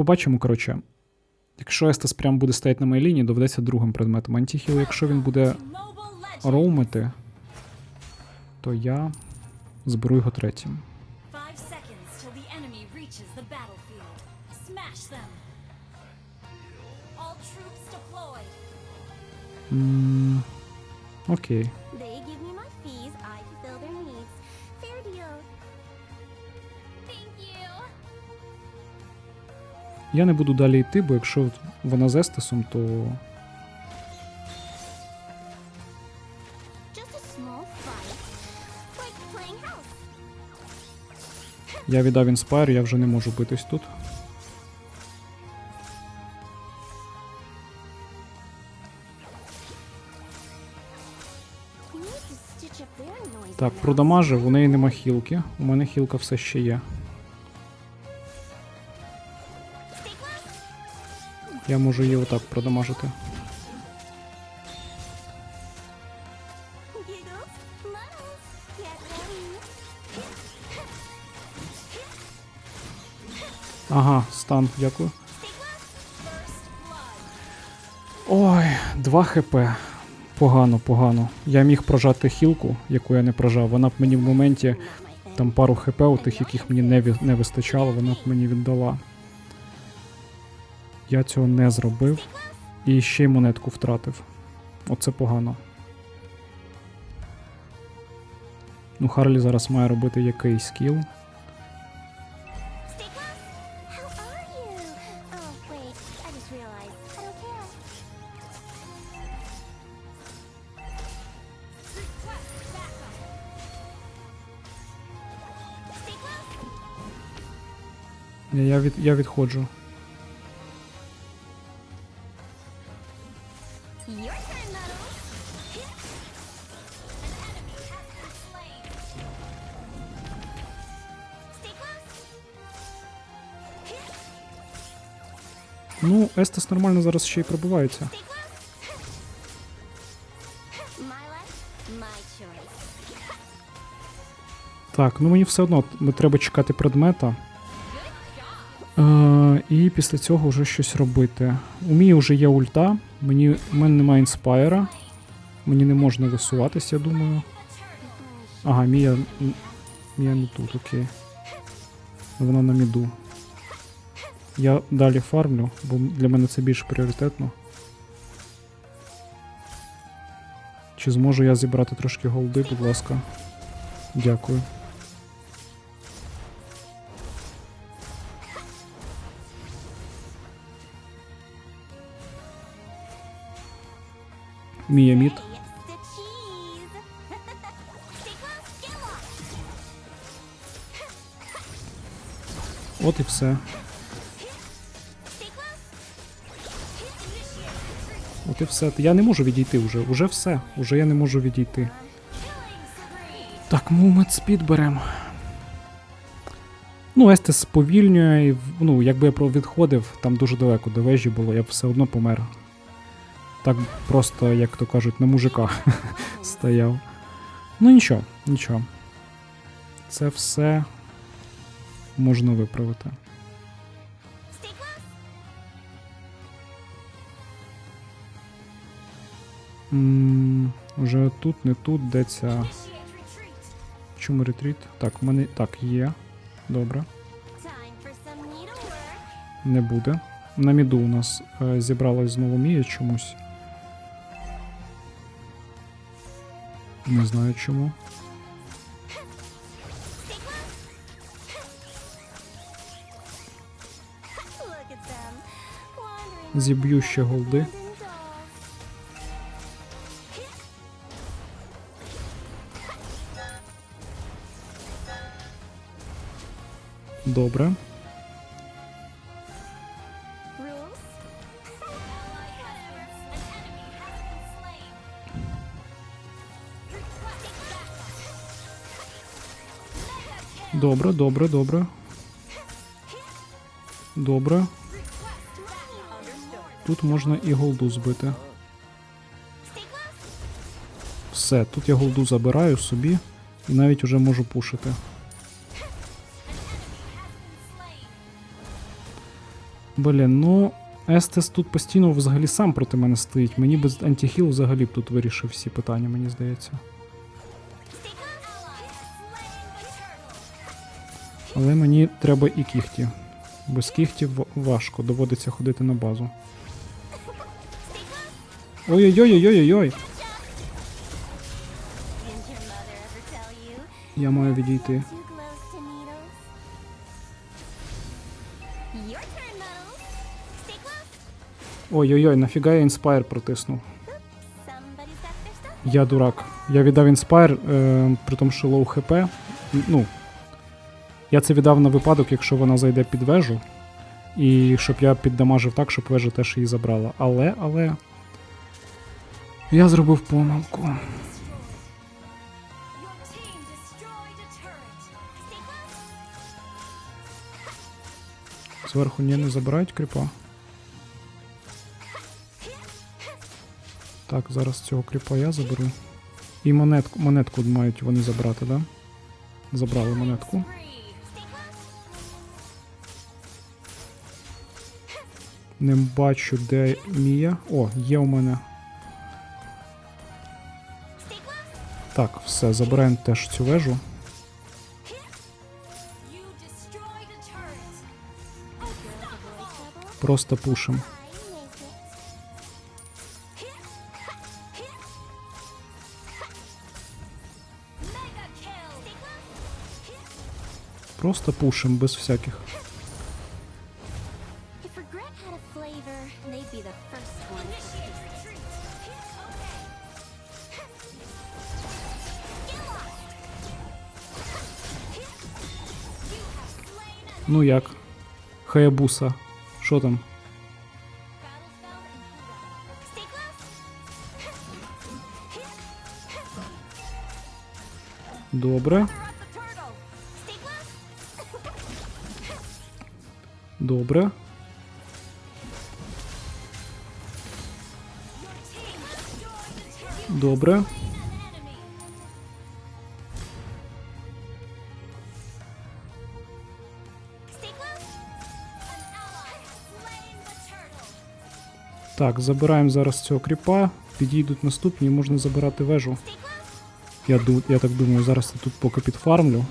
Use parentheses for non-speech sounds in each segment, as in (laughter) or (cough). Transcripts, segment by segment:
побачимо, коротше. Якщо Естес прям буде стояти на моїй лінії, доведеться другим предметом. Антихіл, якщо він буде роумити, то я зберу його третім. Till Я не буду далі йти, бо якщо вона з Естесом, то я віддав інспайр, я вже не можу битись тут. Так, продамажив, у неї нема хілки. У мене хілка все ще є. Я можу її отак продамажити. Ага, стан, дякую. Ой, 2 хп. Погано, погано. Я міг прожати хілку, яку я не прожав. Вона б мені в моменті там пару хп, у тих, яких мені не, не вистачало, вона б мені віддала. Я цього не зробив. І ще й монетку втратив. Оце погано. Ну, Харлі зараз має робити якийсь скіл. Stay close. How are Естес нормально зараз ще й пробивається. Так, ну мені все одно треба чекати предмета. Е, і після цього вже щось робити. У Мії вже є ульта, мені, у мене немає інспайра. Мені не можна висуватись, я думаю. Ага, Мія. Мія не тут, окей. Вона на міду. Я далі фармлю, бо для мене це більш пріоритетно. Чи зможу я зібрати трошки голди, будь ласка. Дякую. Мія мід. Hey, it's the cheese. Stay close. Get lost. От і все. От і все. Я не можу відійти вже. Уже все. Уже я не можу відійти. Так, мумет спід берем. Ну, Естес сповільнює, ну, якби я відходив, там дуже далеко до вежі було, я б все одно помер. Так просто, як то кажуть, на мужика (laughs) стояв. Ну нічого, нічого. Це все можна виправити. М, Уже тут, не тут, де ця. Чому ретріт? Так, в мене так є. Добре. Не буде. На міду у нас е, зібралась знову Мія чомусь. Не знаю чому. Зіб'ю ще голди. Добре. Добре, добре, добре. Добре. Тут можна і голду збити. Все, тут я голду забираю собі і навіть уже можу пушити. Блін, ну. Естес тут постійно взагалі сам проти мене стоїть. Мені без антихіл взагалі б тут вирішив всі питання, мені здається. Але мені треба і кіхті. Без кіхтів важко, доводиться ходити на базу. Ой-ой-ой-ой-ой-ой! Я маю відійти. Ой-ой-ой, нафіга я інспайр протиснув. Я дурак. Я віддав інспайр, е, при тому, що лоу хп. Ну. Я це віддав на випадок, якщо вона зайде під вежу. І щоб я піддамажив так, щоб вежа теж її забрала. Але, але. Я зробив помилку. Зверху ні, не забирають кріпа. Так, зараз цього кріпа я заберу. І монетку, монетку мають вони забрати, да? Забрали монетку. Не бачу, де Мія. О, є у мене. Так, все, забираємо теж цю вежу. Просто пушим. You have slain an Ну як? Хаябуса. Що там? battle spell and Stay close. Добре, the turtle. Так, забираємо зараз цього кріпа. Підійдуть наступні можна забирати вежу. Я, я так думаю, зараз я тут поки підфармлю.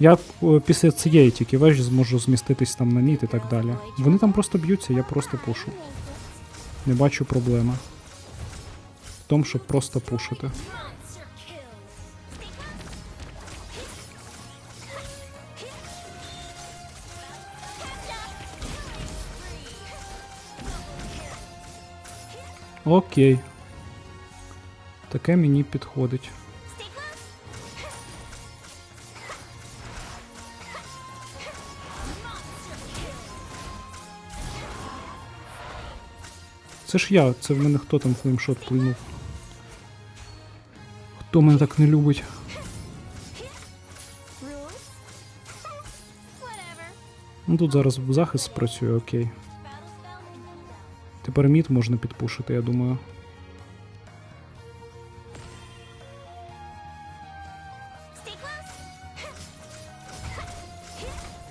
Я е, після цієї тільки вежі зможу зміститись там на міт і так далі. Вони там просто б'ються, я просто пушу. Не бачу проблеми. В тому, щоб просто пушити. Окей. Таке мені підходить. Це ж я, це в мене хто там флеймшот пульнув. Хто мене так не любить? Ну тут зараз захист спрацює, окей. Тепер мід можна підпушити, я думаю.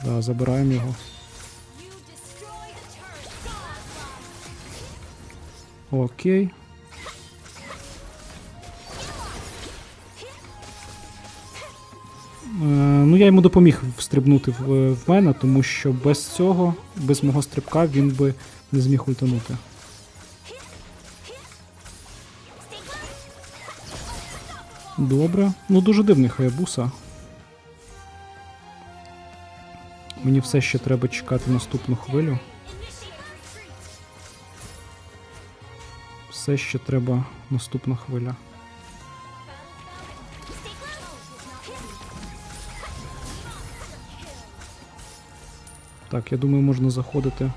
Да, забираємо його. Окей. Е, ну, я йому допоміг встрибнути в, в мене, тому що без цього, без мого стрибка, він би не зміг ультанути. Добре. Ну, дуже дивний Хаябуса. Мені все ще треба чекати наступну хвилю. Все ще треба наступна хвиля. Так, я думаю, можна заходити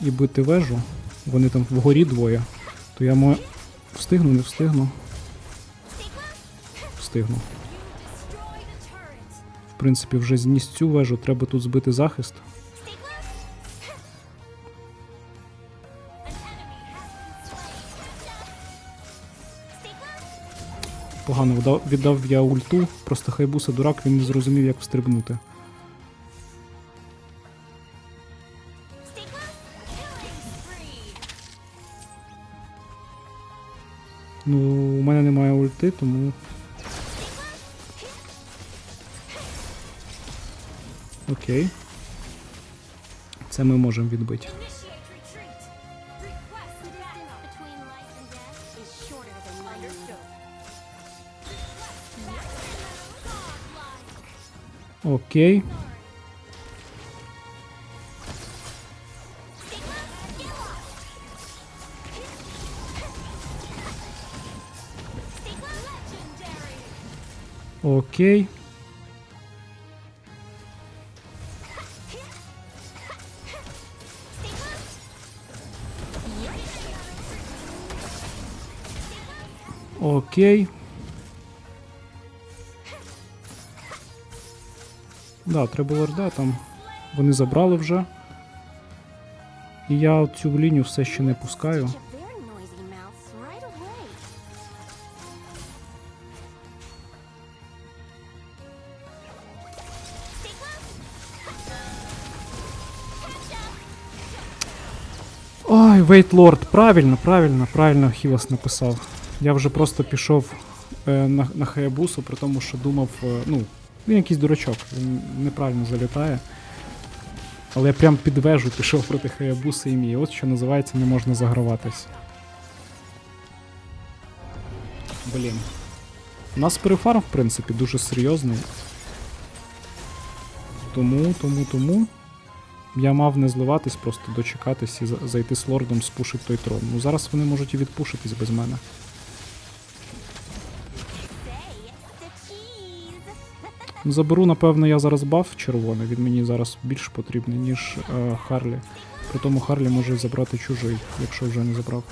і бити вежу. Вони там вгорі двоє. То я мо... встигну, не встигну. Встигну. В принципі, вже зніс цю вежу, треба тут збити захист. Погано віддав я ульту, просто хайбуса дурак, він не зрозумів, як встрибнути. Ну, у мене немає ульти, тому. Окей. Це ми можемо відбити. Окей. Legendary. Окей. Да, треба лорда там. Вони забрали вже. І я цю лінію все ще не пускаю. Ой, Вейт Лорд, правильно, правильно, правильно Хілос написав. Я вже просто пішов е, на, на Хаябусу, при тому, що думав, е, ну, він якийсь дурачок, він неправильно залітає. Але я прям під вежу пішов проти Хаябуси і мій. От що називається, не можна заграватись. Блін. У нас перефарм, в принципі, дуже серйозний. Тому, тому, тому. Я мав не зливатись, просто дочекатись і зайти з лордом, спушить той трон. Ну зараз вони можуть і відпушитись без мене. Заберу, напевно, я зараз баф червоний. Він мені зараз більш потрібний, ніж е, Харлі. При тому Харлі може забрати чужий, якщо вже не забрав.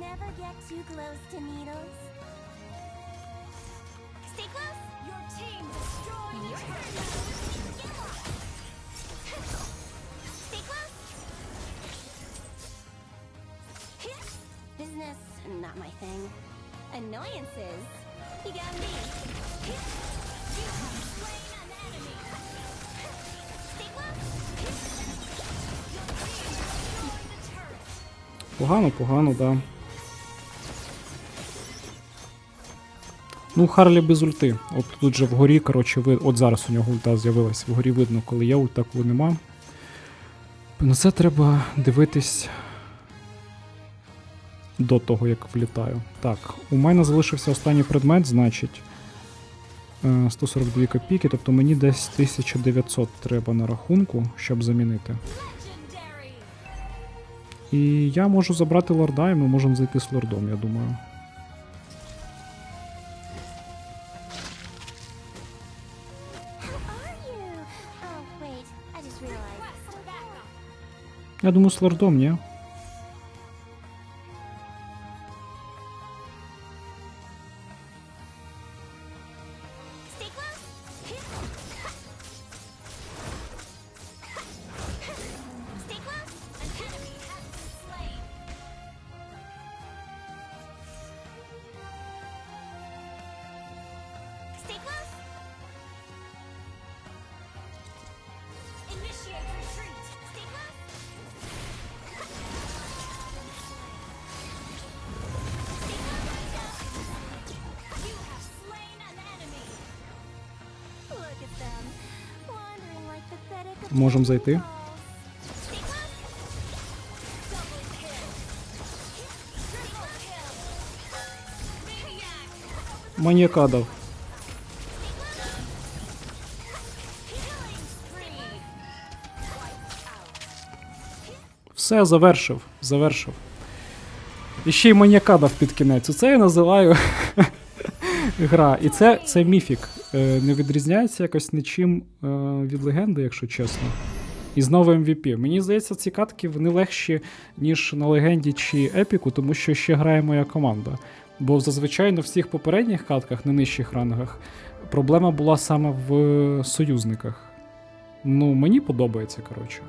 Never get too close to needles. Annoyances. You got me. Погано, погано, да. Ну, Харлі без ульти. От тут же вгорі, коротше, ви... от зараз у нього ульта з'явилась. Вгорі видно, коли є ульта, коли нема. На це треба дивитись до того, як влітаю. Так, у мене залишився останній предмет, значить. е, 142 копійки, тобто мені десь 1900 треба на рахунку, щоб замінити. І я можу забрати лорда, і ми можемо зайти з лордом, я думаю. Я думаю, з лордом, ні? Kill. Maniac. Маніяка дав. Все, завершив. Завершив. І ще й маніяка дав під кінець. Оце я називаю (laughs) гра. І це, це міфік. Е, не відрізняється якось нічим е, від легенди, якщо чесно. І знову MVP. Мені здається, ці катки вони легші, ніж на легенді чи епіку, тому що ще грає моя команда. Бо зазвичай на всіх попередніх катках, на нижчих рангах, проблема була саме в союзниках. Ну, мені подобається, коротше.